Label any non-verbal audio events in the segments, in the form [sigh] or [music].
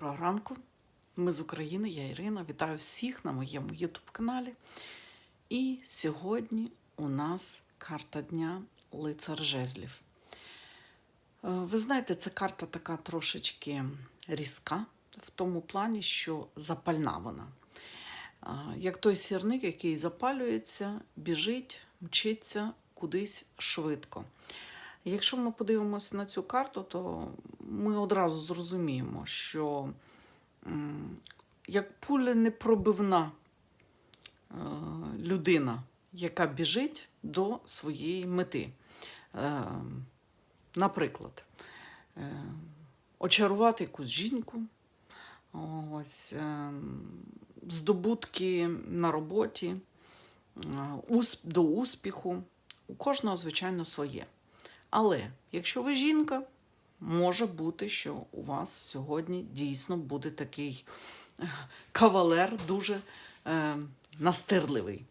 Доброго ранку. Ми з України, я Ірина. Вітаю всіх на моєму YouTube-каналі. І сьогодні у нас карта дня Лицар Жезлів. Е, Ви знаєте, ця карта така трошечки різка, в тому плані, що запальна вона. Е, Як той сірник, який запалюється, біжить, мчиться кудись швидко. Якщо ми подивимося на цю карту, то ми одразу зрозуміємо, що як пуля непробивна е, людина, яка біжить до своєї мети. Е, Наприклад, е, очарувати якусь жінку, ось, здобутки на роботі, до успіху. У кожного, звичайно, своє. Але якщо ви жінка, може бути, що у вас сьогодні дійсно буде такий е, кавалер дуже е, настирливий.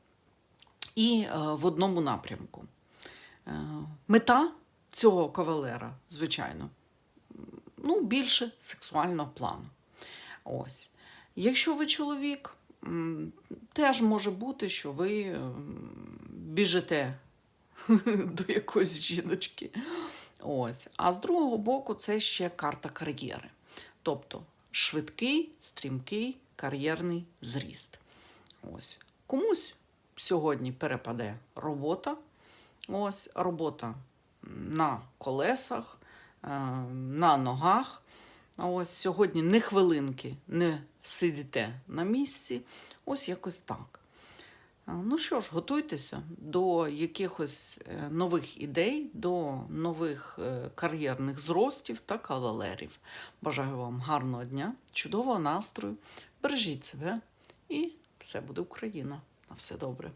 І е, в одному напрямку. Е, мета цього кавалера, звичайно, ну, більше сексуального плану. Ось. Якщо ви чоловік, теж може бути, що ви біжите [laughs] до якоїсь жіночки. Ось. А з другого боку, це ще карта кар'єри. Тобто швидкий, стрімкий кар'єрний зріст. Ось. Комусь сьогодні перепаде робота. Ось робота на колесах, е, на ногах. Ось сьогодні не хвилинки не сидите на місці. Ось якось так. Ну що ж, готуйтеся до якихось е, нових ідей, до нових е, кар'єрних зростів та кавалерів. Бажаю вам гарного дня, чудового настрою. Бережіть себе і все буде Україна. На все добре.